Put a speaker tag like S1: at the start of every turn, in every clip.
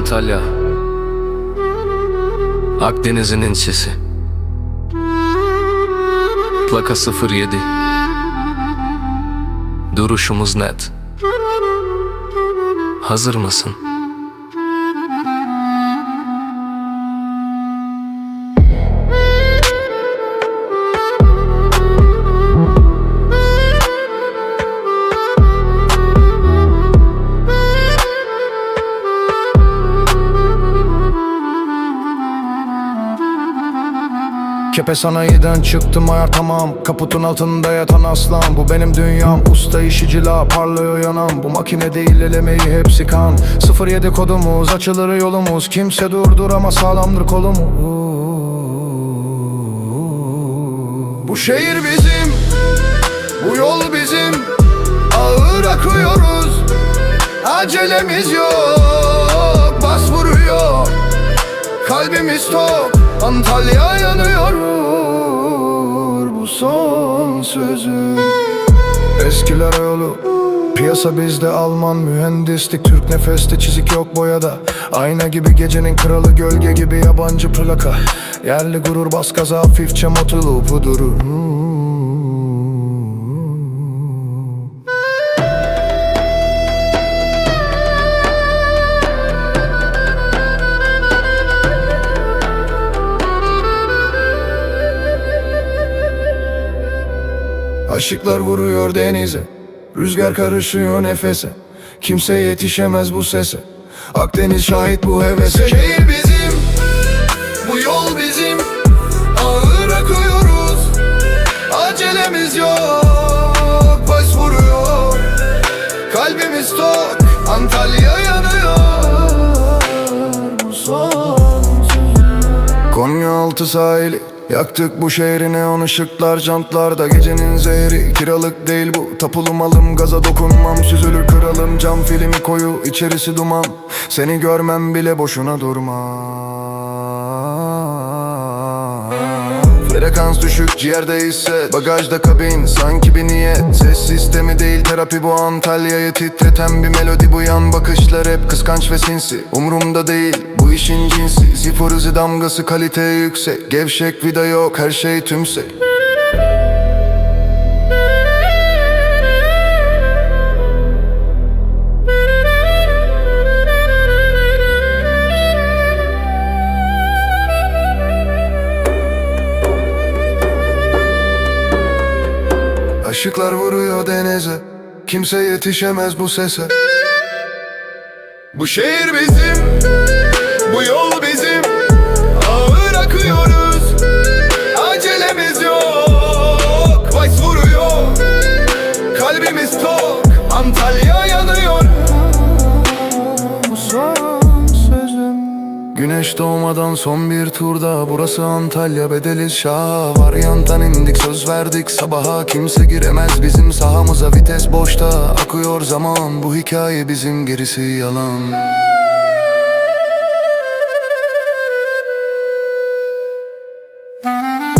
S1: Antalya. Akdeniz'in ençesi Plaka 07 Duruşumuz net. Hazır mısın?
S2: Kepe sanayiden çıktım ayar tamam. Kaputun altında yatan aslan. Bu benim dünyam. Usta işi cila parlıyor yanam. Bu makine değil el emeği hepsi kan. 07 kodumuz açılır yolumuz. Kimse durduramaz sağlamdır kolumuz. Bu şehir bizim Bu yol bizim. Ağır akıyoruz. Acelemiz yok Kalbimiz tok Antalya yanıyor Bu son sözüm Eskiler yolu Piyasa bizde Alman mühendislik. Türk nefeste çizik yok boyada. Ayna gibi gecenin kralı gölge gibi yabancı plaka. Yerli gurur bas gaza hafifçe motulu puduru Aşıklar vuruyor denize. Rüzgar karışıyor nefese. Kimse yetişemez bu sese. Akdeniz şahit bu hevese. Şehir bizim Bu yol bizim. Ağır akıyoruz. Acelemiz yok Baş vuruyor. Kalbimiz tok Antalya yanıyor. Bu son Konya altı sahili Yaktık bu şehri neon ışıklar jantlarda Gecenin zehri. Kiralık değil bu Tapulu malım gaza dokunmam. Süzülür kralım cam filmi koyu içerisi duman. Seni görmem bile boşuna durma Frekans düşük ciğerde hisset Bagajda kabin. Sanki bir niyet Ses sistemi değil terapi bu Antalya'yı titreten bir melodi. Bu yan bakışlar hep kıskanç ve sinsi. Umrumda değil bu işin cinsi. Hızı damgası kalite yüksek. Gevşek vida yok her şey tümsek Işıklar vuruyor denize. Kimse yetişemez bu sese. Bu şehir bizim Bu yol bizim. Ağır akıyoruz Acelemiz yok. Vice vuruyor Kalbimiz tok. Antalya Güneş doğmadan son bir turda. Burası Antalya bedeliz şah Varyantan indik söz verdik. Sabaha Kimse giremez. Bizim sahamıza Vites boşta. Akıyor zaman. Bu hikaye bizim gerisi yalan. Sessizlik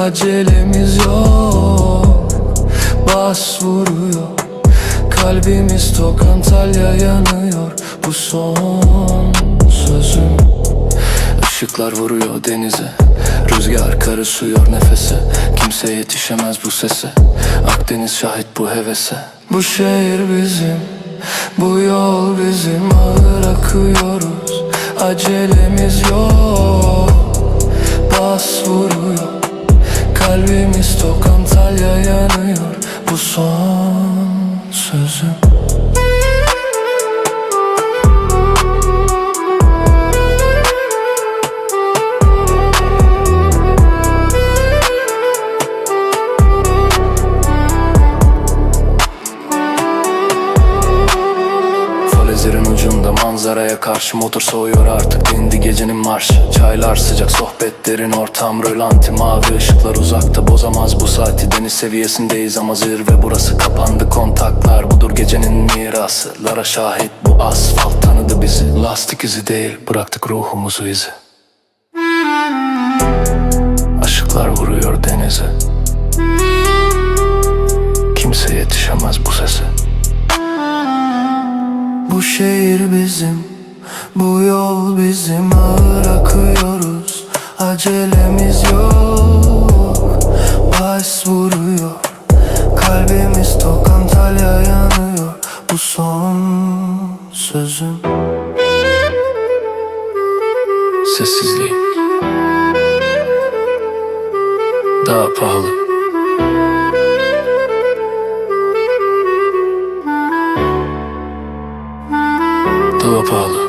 S1: Acelemiz yok. Bas vuruyor Kalbimiz tok Antalya yanıyor. Bu son sözüm. Işıklar vuruyor denize. Rüzgar karışıyor nefese. Kimse yetişemez bu sese. Akdeniz şahit bu hevese. Bu şehir bizim Bu yol bizim. Ağır akıyoruz. Acelemiz yok. Bas vuruyor Bu Karaya karşı motor soğuyor artık. Dindi gecenin marşı. Çaylar sıcak sohbetlerin ortam rölanti. Mavi ışıklar uzakta bozamaz bu saati. Deniz seviyesindeyiz ama zirve burası. Kapandı kontaklar budur gecenin mirası. Lara şahit bu asfalt tanıdı bizi. Lastik izi değil bıraktık ruhumuzu izi. Işıklar vuruyor denize. Kimse yetişemez bu sese şehir bizim. Bu yol bizim Ağır akıyoruz. Acelemiz yok. Bas vuruyor. Kalbimiz tok Antalya yanıyor. Bu son sözüm. Sessizliği Daha pahalı Pahalı